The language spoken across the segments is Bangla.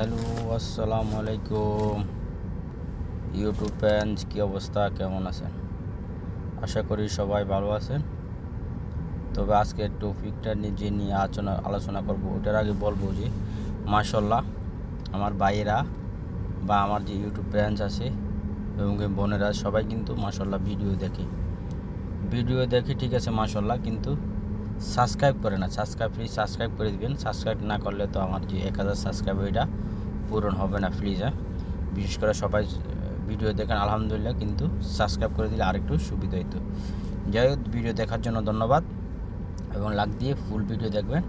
হ্যালো আসসালামু আলাইকুম ইউটিউব ফ্যান্স, কী অবস্থা? কেমন আছেন? আশা করি সবাই ভালো আছেন। তবে আজকে টপিকটা নিজে নিয়ে আলোচনা আলোচনা করব, ওটার আগে বলব যে মাশাল্লাহ আমার ভাইয়েরা বা আমার যে ইউটিউব ফ্যান্স আছে এবং বোনেরা সবাই কিন্তু মাশাল্লাহ ভিডিও দেখে। ভিডিও দেখে ঠিক আছে মাশাল্লাহ কিন্তু সাবস্ক্রাইব করে না, সাবস্ক্রাইব প্লিজ সাবস্ক্রাইব করে দিবেন। সাবস্ক্রাইব না করলে তো আমার যে এক হাজার সাবস্ক্রাইব এটা পূরণ হবে না প্লিজ হ্যাঁ। বিশেষ করে সবাই ভিডিও দেখেন, আলহামদুলিল্লাহ, কিন্তু সাবস্ক্রাইব করে দিলে আরেকটু সুবিধা হতো যাই হোক ভিডিও দেখার জন্য ধন্যবাদ এবং লাগ দিয়ে ফুল ভিডিও দেখবেন।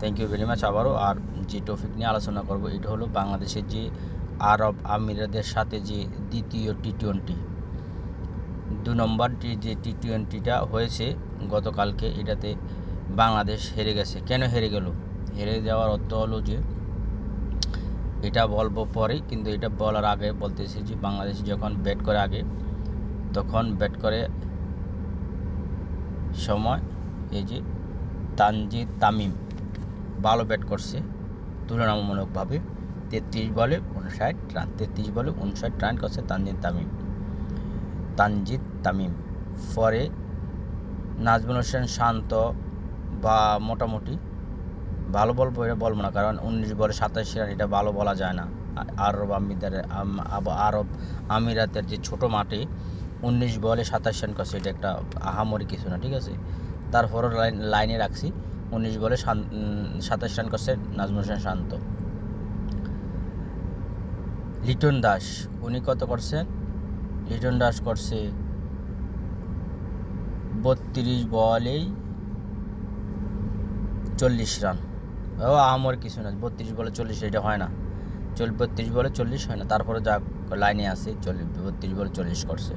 থ্যাংক ইউ ভেরি মাচ আবারও। আর যে টপিক নিয়ে আলোচনা করব, এটা হলো বাংলাদেশের যে আরব আমিরাদের সাথে যে দ্বিতীয় টি টোয়েন্টি দু নম্বরটি যে টি টোয়েন্টিটা হয়েছে গতকালকে এটাতে বাংলাদেশ হেরে গেছে। কেন হেরে গেল? হেরে যাওয়ার অর্থ হলো যে, এটা বলব পরে, কিন্তু এটা বলার আগে বলতেছি যে, বাংলাদেশ যখন ব্যাট করে আগে, তখন ব্যাট করে সময় এই যে তানজিদ তামিম। ভালো ব্যাট করছে, তুলনামূলকভাবে তেত্রিশ বলে উনষাট রান, তেত্রিশ বলে উনষাট রান করছে তানজিদ তামিম। তানজিদ তামিম। পরে নাজমুল হোসেন শান্ত বা মোটামুটি ভালো এটা বলব না, কারণ উনিশ বলে সাতাশ রান, এটা ভালো বলা যায় না। আরব আমিরাতের, আম- আব- আরব আমিরাতের যে ছোট মাঠে উনিশ বলে সাতাশ রান করছে, এটা একটা আহামরি কিছু না, ঠিক আছে? তারপরও লাইন, লাইনে রাখছি, উনিশ বলে সাতাশ রান করছে নাজমুল হোসেন শান্ত। লিটন দাস, উনি কত করছেন লিটন দাস করছে বত্রিশ বলেই চল্লিশ রান। ও, আমার কিছু না, বত্রিশ বলে চল্লিশ, এটা হয় না। চল, বত্রিশ বলে চল্লিশ হয় না, তারপরে যা লাইনে আসে চল্লিশ বত্রিশ বলে চল্লিশ করছে।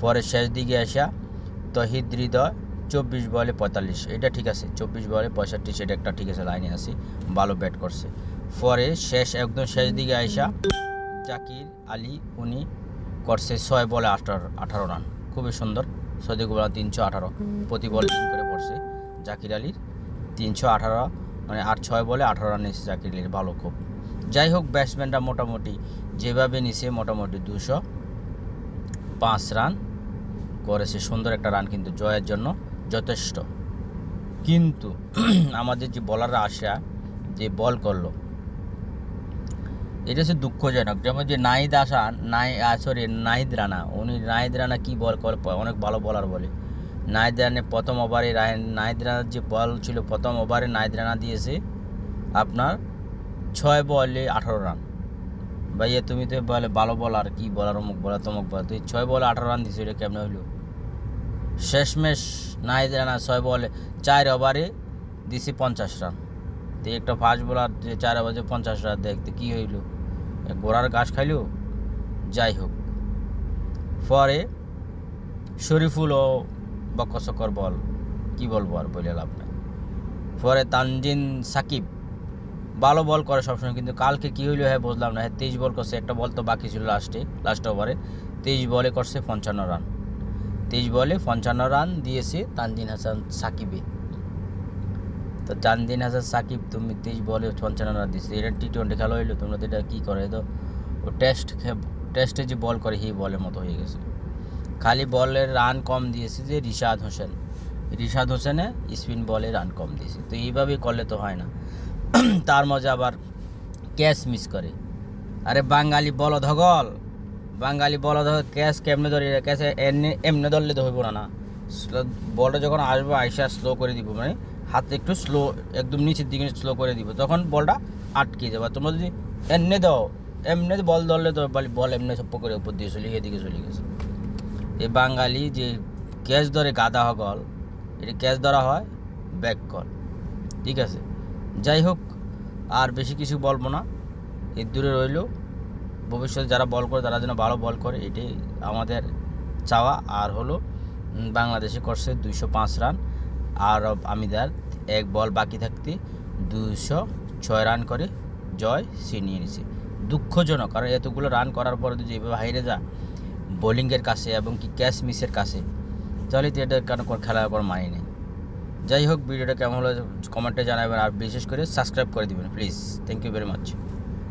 পরে শেষ দিকে আসা, তহিদ হৃদয়, চব্বিশ বলে পঁয়তাল্লিশ, এটা ঠিক আছে, চব্বিশ বলে পঁয়ষট্টি, সেটা একটা ঠিক আছে, লাইনে আসি ভালো ব্যাট করছে। পরে শেষ, একদম শেষ দিকে আইসা জাকির আলী, উনি করছে ছয় বলে আঠারো আঠারো রান, খুবই সুন্দর। সদিক বলা তিনশো আঠারো প্রতি বল করে পড়ছে। জাকির আলীর তিনশো আঠারো মানে আট ছয় বলে আঠারো রান এসেছে জাকির আলীর ভালো খুব। যাই হোক ব্যাটসম্যানরা মোটামুটি যেভাবে নিছে, মোটামুটি দুশো পাঁচ রান করেছে। সুন্দর একটা রান কিন্তু জয়ের জন্য যথেষ্ট। কিন্তু আমাদের যে বলাররা আসা, যে বল করল এটা হচ্ছে দুঃখজনক। যেমন যে নাহিদ আসান নাই সরি নাহিদ রানা। উনি নাহিদ রানা কী বল অনেক ভালো বলার বলে। নাহিদ রানে প্রথম ওভারে নাহিদ রানার যে বল ছিল প্রথম ওভারে নাহিদ রানা দিয়েছে আপনার ছয় বলে আঠারো রান ভাইয়া, তুমি তো বলে ভালো বলার কি বলার অমুক বলার তমুক বলার তুই ছয় বলে আঠারো রান দিছো এটা কেমন হইল শেষমেশ নাহিদ রানা ছয় বলে চার ওভারে দিছি পঞ্চাশ রান তো একটা ফাস্ট বলার যে চার ওভারে পঞ্চাশ রান দেখতে কী হইল? গোড়ার ঘাস খাইলো যাই হোক। পরে শরীফুল ও বকসকর বল, কি বলব আর বলে লাভ নাই। পরে তানজিন সাকিব, ভালো বল করে সবসময়, কিন্তু কালকে কী হইল হ্যাঁ বুঝলাম না। হ্যাঁ তেইশ বল করছে, একটা বল তো বাকি ছিল লাস্টে, লাস্ট ওভারে। তেইশ বলে করছে পঞ্চান্ন রান। তেইশ বলে পঞ্চান্ন রান দিয়েছে তানজিন হাসান সাকিবে। তো তানজিন হাসান সাকিব, তুমি তেইশ বলে পঞ্চান্ন রান দিচ্ছে এটা টি টোয়েন্টি খেলা হইল, তোমরা তো এটা কী করে, তো ও টেস্ট টেস্টে যে বল করে, সেই বলের মতো হয়ে গেছে। খালি বলের রান কম দিয়েছে যে রিশাদ হোসেন। রিশাদ হোসেনে স্পিন বলে রান কম দিয়েছে। তো এইভাবে করলে তো হয় না। তার মধ্যে আবার ক্যাচ মিস করে। আরে বাঙালি বলধগল। বাঙালি বল বলধগল ক্যাচ কেমনে ধরে ক্যাচ এমনি এমনি ধরলে তো হইব না না। বলটা যখন আসবে, আইসা স্লো করে দিব মানে হাতে একটু স্লো একদম নিচের দিকে স্লো করে দিব। তখন বলটা আটকে যাবে তোমরা যদি এমনি দাও, এমনি বল ধরলে তো বল- এমনি সব করে উপর দিয়ে চলে, এদিকে চলে গেছে। এই বাঙালি যে ক্যাচ ধরে গাদা হগল, এটা ক্যাচ ধরা হয় ব্যাক কল ঠিক আছে? যাই হোক, আর বেশি কিছু বলব না। এর দূরে রইল। ভবিষ্যতে যারা বল করে, তারা যেন ভালো বল করে, এটাই আমাদের চাওয়া। আর হলো বাংলাদেশে করছে দুইশো পাঁচ রান। আর, আমিদার এক বল বাকি থাকতে দুশো ছয় রান করে জয় ছিনিয়ে নিছে। দুঃখজনক, কারণ এতগুলো রান করার পরে যদি এভাবে হাইরে যা, বোলিংয়ের কাছে এবং কি ক্যাচ মিসের কাছে, তাহলে তো এটা কেন খেলার পর মানে নেই। যাই হোক, ভিডিওটা কেমন হলো, কমেন্টে জানাবেন আর বিশেষ করে সাবস্ক্রাইব করে দিবেন, please. Thank you very much